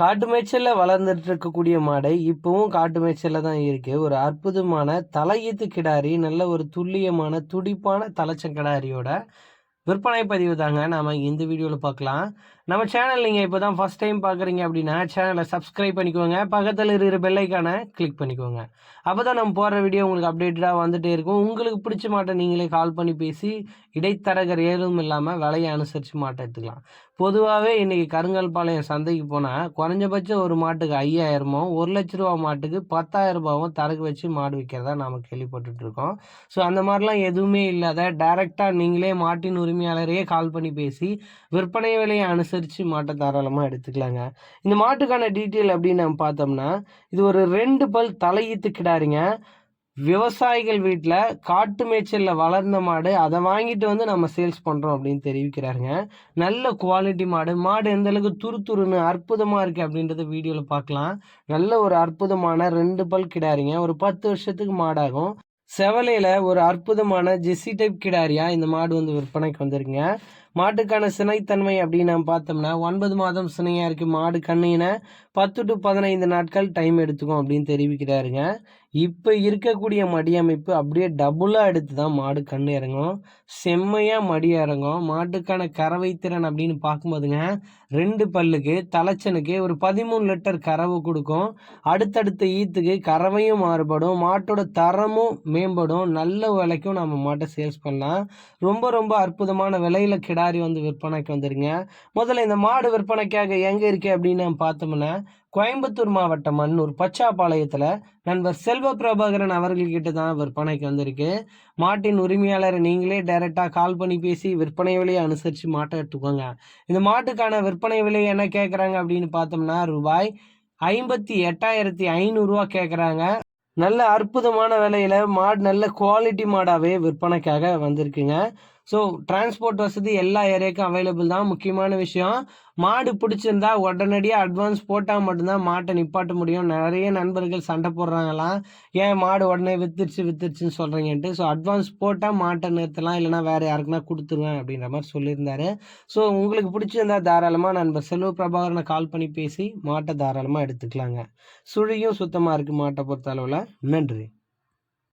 காட்டு மேய்ச்சலில் வளர்ந்துட்டு இருக்கக்கூடிய மாடு இப்போவும் காட்டு மேய்ச்சலில் தான் இருக்கு. ஒரு அற்புதமான தலையீத்து கிடாரி நல்ல ஒரு துல்லியமான துடிப்பான தலைச்ச கிடாரியோட விற்பனை பதிவு தாங்க. நாம் இந்த வீடியோவில் பார்க்கலாம் நம்ம சேனல் நீங்கள் இப்போ தான் ஃபஸ்ட் டைம் பார்க்குறீங்க அப்படின்னா சேனலை சப்ஸ்கிரைப் பண்ணிக்கோங்க. பக்கத்தில் இருக்கிற பெல்லைக்கான கிளிக் பண்ணிக்கோங்க. அப்போ தான் நம்ம போடுற வீடியோ உங்களுக்கு அப்டேட்டடாக வந்துகிட்டே இருக்கும். உங்களுக்கு பிடிச்ச மாட்டை நீங்களே கால் பண்ணி பேசி இடைத்தரகர் ஏதும் இல்லாமல் விலையை அனுசரித்து மாட்டை எடுத்துக்கலாம். பொதுவாகவே இன்றைக்கி கருங்கல்பாளையம் சந்தைக்கு போனால் குறைஞ்சபட்சம் ஒரு மாட்டுக்கு ஐயாயிரமோ ஒரு லட்ச ரூபா மாட்டுக்கு பத்தாயிரம் ரூபாவும் தரகு வச்சு மாடு விற்கிறதா நாம் கேள்விப்பட்டுருக்கோம் ஸோ அந்த மாதிரிலாம் எதுவுமே இல்லாத டேரெக்டாக நீங்களே மாட்டின் உரிமையாளரையே கால் பண்ணி பேசி விற்பனை விலையை அனுசரித்து மாட்டை தாராளமாக எடுத்துக்கலாங்க. இந்த மாட்டுக்கான டீட்டெயில் அப்படின்னு நம்ம பார்த்தோம்னா இது ஒரு ரெண்டு பல் தலையீத்து கிடாரிங்க விவசாயிகள் வீட்டில் காட்டு மேய்ச்சலில் வளர்ந்த மாடு அதை வாங்கிட்டு வந்து நம்ம சேல்ஸ் பண்ணுறோம் அப்படின்னு தெரிவிக்கிறாருங்க. நல்ல குவாலிட்டி மாடு. மாடு எந்த அளவுக்கு துரு துருன்னு அற்புதமாக இருக்குது அப்படின்றத வீடியோவில் பார்க்கலாம். நல்ல ஒரு அற்புதமான ரெண்டு பல் கிடாருங்க. ஒரு பத்து வருஷத்துக்கு மாடாகும். செவலையில் ஒரு அற்புதமான ஜெஸ்ஸி டைப் கிடாரியா இந்த மாடு வந்து விற்பனைக்கு வந்திருக்குங்க. மாட்டுக்கான சினைத்தன்மை அப்படின்னு நம்ம பார்த்தோம்னா ஒன்பது மாதம் சினையாக இருக்குது மாடு கண்ணின பத்து டு பதினைந்து நாட்கள் டைம் எடுத்துக்கும் அப்படின்னு தெரிவிக்கிறாருங்க. இப்போ இருக்கக்கூடிய மடி அமைப்பு அப்படியே டபுளாக எடுத்து தான் மாடு கண் இறங்கும். செம்மையாக மடி இறங்கும். மாட்டுக்கான கறவை திறன் அப்படின்னு பார்க்கும்போதுங்க ரெண்டு பல்லுக்கு தலைச்சனுக்கு ஒரு பதிமூணு லிட்டர் கறவை கொடுக்கும். அடுத்தடுத்த ஈத்துக்கு கறவையும் மாறுபடும். மாட்டோட தரமும் மேம்படும். நல்ல விலைக்கும் நம்ம மாட்டை சேல்ஸ் பண்ணலாம். ரொம்ப ரொம்ப அற்புதமான விலையில் கிடாரி வந்து விற்பனைக்கு வந்துருங்க. முதல்ல இந்த மாடு விற்பனைக்காக எங்கே இருக்கு அப்படின்னு நம்ம பார்த்தோம்னா கோயம்புத்தூர் மாவட்டம் மன்னூர் பச்சாப்பாளையத்தில் நண்பர் செல்வ பிரபாகரன் அவர்கள்கிட்ட தான் விற்பனைக்கு வந்திருக்கு. மாட்டின் உரிமையாளரை நீங்களே டைரெக்டாக கால் பண்ணி பேசி விற்பனை விலையை அனுசரித்து மாட்டை எடுத்துக்கோங்க. இந்த மாட்டுக்கான விற்பனை விலை என்ன கேட்குறாங்க அப்படின்னு பார்த்தோம்னா ரூபாய் ஐம்பத்தி எட்டாயிரத்தி ஐநூறுரூவா கேட்குறாங்க நல்ல அற்புதமான விலையில் மாடு நல்ல குவாலிட்டி மாடாகவே விற்பனைக்காக வந்திருக்குங்க. ஸோ டிரான்ஸ்போர்ட் வசதி எல்லா ஏரியாவுக்கும் அவைலபிள் தான். முக்கியமான விஷயம் மாடு பிடிச்சிருந்தா உடனடியாக அட்வான்ஸ் போட்டால் மட்டும்தான் மாட்டை நிப்பாட்ட முடியும். நிறைய நண்பர்கள் சண்டை போடுறாங்களாம். ஏன் மாடு உடனே வித்துருச்சு வித்துருச்சுன்னு சொல்கிறீங்கன்ட்டு ஸோ அட்வான்ஸ் போட்டால் மாட்டை நிறுத்தலாம் இல்லைனா வேறு யாருக்குன்னா கொடுத்துருவேன் அப்படின்ற மாதிரி சொல்லியிருந்தாரு. ஸோ உங்களுக்கு பிடிச்சிருந்தா தாராளமாக நண்பர் செல்வ பிரபாகரனை கால் பண்ணி பேசி மாட்டை தாராளமாக எடுத்துக்கலாங்க. சுழியும் சுத்தமாக இருக்குது மாட்டை பொறுத்த அளவில். நன்றி.